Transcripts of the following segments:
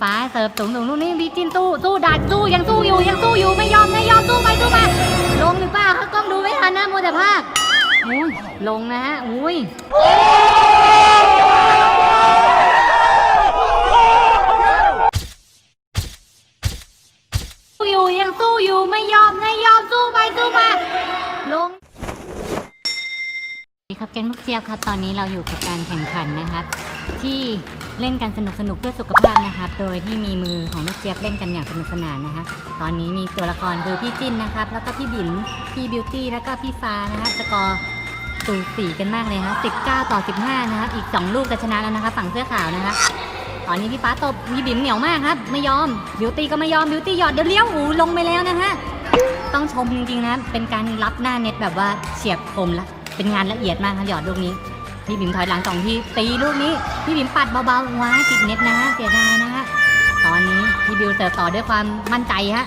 ฟ้าเสิร์ฟสูงสูงลูกนี้พี่จินสู้สู้ดัดสู้ยังสู้อยู่ยังสู้อยู่ไม่ยอมไม่ยอมสู้ไปสู้มาลงหรือเปล่าเขากล้องดูไม่ทันนะมัวแต่ภาคอุ้ยลงนะฮะอุ้ยสู้อยู่ยังสู้อยู่ไม่ยอมไม่ยอมสู้ไปสู้มาลงสวัสดีครับแก๊งลูกเจียบครับตอนนี้เราอยู่กับการแข่งขันนะครับ ที่ เล่นกันสนุกสนุกๆเพื่อสุขภาพนะครับ โดยที่มีมือของลูกเจี๊ยบเล่นกันอย่างสนุกสนานนะครับตอนนี้มีตัวละครคือพี่จิ้นนะครับ แล้วก็พี่บิ๋มพี่บิวตี้ แล้วก็พี่ฟ้านะครับสกอร์สูสีกันมากเลยะครับ19 ต่อ 15 นะครับ อีก 2 ลูกจะชนะแล้วนะครับ ฝั่งเสื้อขาวนะครับ ตอนนี้พี่ฟ้าตบพี่บิ๋มเหนียวมากครับ ไม่ยอม บิวตี้ก็ไม่ยอม บิวตี้หยอดเดี๋ยวเลี้ยวอูลงไปแล้วนะฮะ ต้องชมจริงๆนะ เป็นการรับหน้าเน็ตแบบว่าเฉียบคมละ เป็นงานละเอียดมากครับหยอดลูกนี้ พี่บิ๋มถอยหลังสองทีตีลูกนี้ พี่บิ๋มปัดเบาๆว้าติดเน็ตนะฮะเสียดายนะฮะตอนนี้พี่บิวเสิร์ฟต่อด้วยความมั่นใจฮะ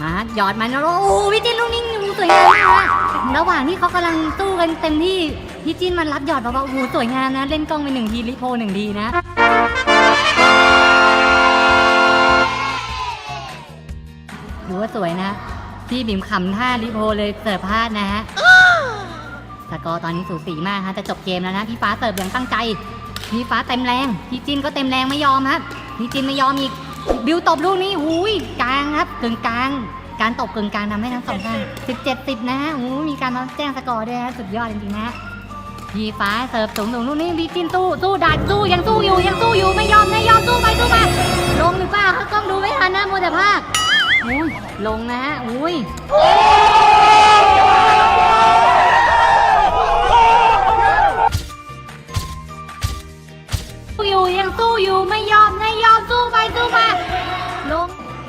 มาหยอดมันแล้วโอ้พี่จิ้นลูกนี้โอ้โหสวยงามมากฮะระหว่างที่เขากำลังสู้กันเต็มที่พี่จิ้นมันรับหยอดเบาๆโอ้โหสวยงามนะเล่นกล้องไปหนึ่งทีริโพหนึ่งทีนะดูว่าสวยนะพี่บิ๋มขำท่าริโพเลยเสิร์ฟพลาดนะฮะ สกอร์ตอนนี้สูสีมากฮะจะจบเกมแล้วนะพี่ฟ้าเสิร์ฟอย่างตั้งใจพี่ฟ้าเต็มแรงพี่จินก็เต็มแรงไม่ยอมครับพี่จินไม่ยอมอีกบิวตบลูกนี้หูยกลางครับกึ่งกลาง การตบกึ่งกลางทำให้ทั้งสองข้างสิบเจ็ดสิบนะฮะโอ้มีการมาแจ้งสกอร์ด้วยฮะสุดยอดจริงๆนะพี่ฟ้าเสิร์ฟสูงสูงลูกนี้พี่จินสู้สู้ดัดสู้ยังสู้อยู่ยังสู้อยู่ไม่ยอมไม่ยอมสู้ไปสู้มาลงหรือเปล่าเขากล้องดูไม่ทันนะมัวแต่ภาคลงนะฮะอุ้ย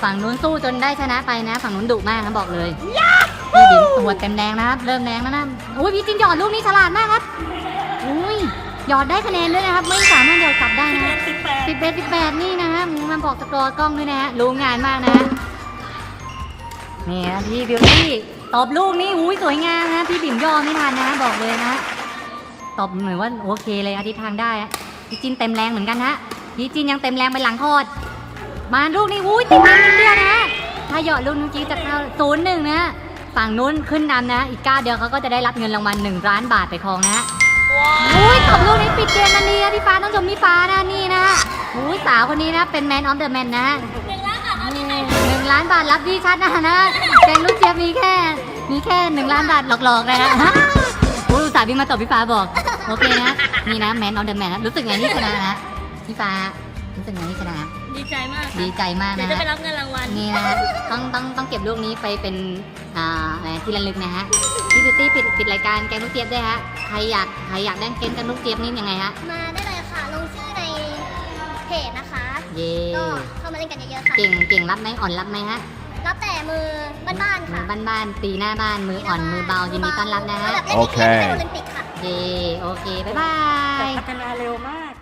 ฝั่งนู้นสู้จนได้ชนะไปนะ ฝั่งนู้นดุมากนะบอกเลยพี่ดิมตัวเต็มแรงนะครับ เริ่มแรงแล้วนะอุ้ยพี่จินหยอดลูกนี้ฉลาดมากครับ อุ้ยหยอดได้คะแนนด้วยนะครับ ไม่สามารถหยอดกลับได้นะสิบแปดสิบเอ็ดสิบแปดนี่นะฮะมันบอกสกอร์กล้องด้วยนะฮะรู้งานมากนะฮะนี่นะพี่บิวตี้ตบลูกนี้อุ้ยสวยงามนะพี่บิ่มยอมไม่ทันนะ บอกเลยนะตบเหมือนว่าโอเคเลยอาทิตย์ทางได้อะพี่จินเต็มแรงเหมือนกันฮะพี่จินยังเต็มแรงไปหลังโคอด มาลูกนี้อุ้ยติดแรงนิดเดียวนะ ถ้าหยอดลูกเมื่อกี้จะเข้าศูนย์หนึ่งนะ ฝั่งนู้นขึ้นนำนะ อีกก้าวเดียวเขาก็จะได้รับเงินรางวัลหนึ่งล้านบาทไปครองนะอุ้ยตบลูกนี้ปิดเกมนันดีอะพี่ฟ้าต้องชมพี่ฟ้านะนี่นะอุ้ยสาวคนนี้นะเป็นแมนออฟเดอะแมนนะหนึ่งล้านบาทเอาที่ไหนหนึ่งล้านบาทรับดีชัดนะนะแกงลูกเจี๊ยบมีแค่มีแค่หนึ่งล้านบาทหลอกๆเลยนะฮะโอ้ยอุตส่าห์วิ่งมาตบพี่ฟ้าบอกโอเคนะนี่นะแมนออฟเดอะแมนนะรู้สึกไงที่ชนะนะพี่ฟ้ารู้สึกไงที่ชนะ ดีใจมากค่ะดีใจมากเดี๋ยวนะจะไปฮะรับเงินรางวัลนี่นะต้องต้องต้องเก็บลูกนี้ไปเป็นอ่าอะไรที่ระลึกนะฮะพี่บิวตี้ปิดปิดรายการแกงลูกเจี๊ยบด้วยฮะใครอยากใครอยากได้เกมแกงลูกเจี๊ยบนี่ยังไงฮะมาได้เลยค่ะ ลงชื่อในเพจนะคะ เย่ก็เข้ามาเล่นกันเยอะๆค่ะ เก่งเก่งรับไหมอ่อนรับไหมฮะรับแต่มือบ้านๆมืค่ะอบ้านๆตีหน้าบ้านมืออ่อนมือเบายินดีต้อนรับนะฮะแบบเล่นโอในเคเกมเป็นโอลิมปิกค่ะ เย่โอเคบ๊ายบายพัฒนาเร็วมาก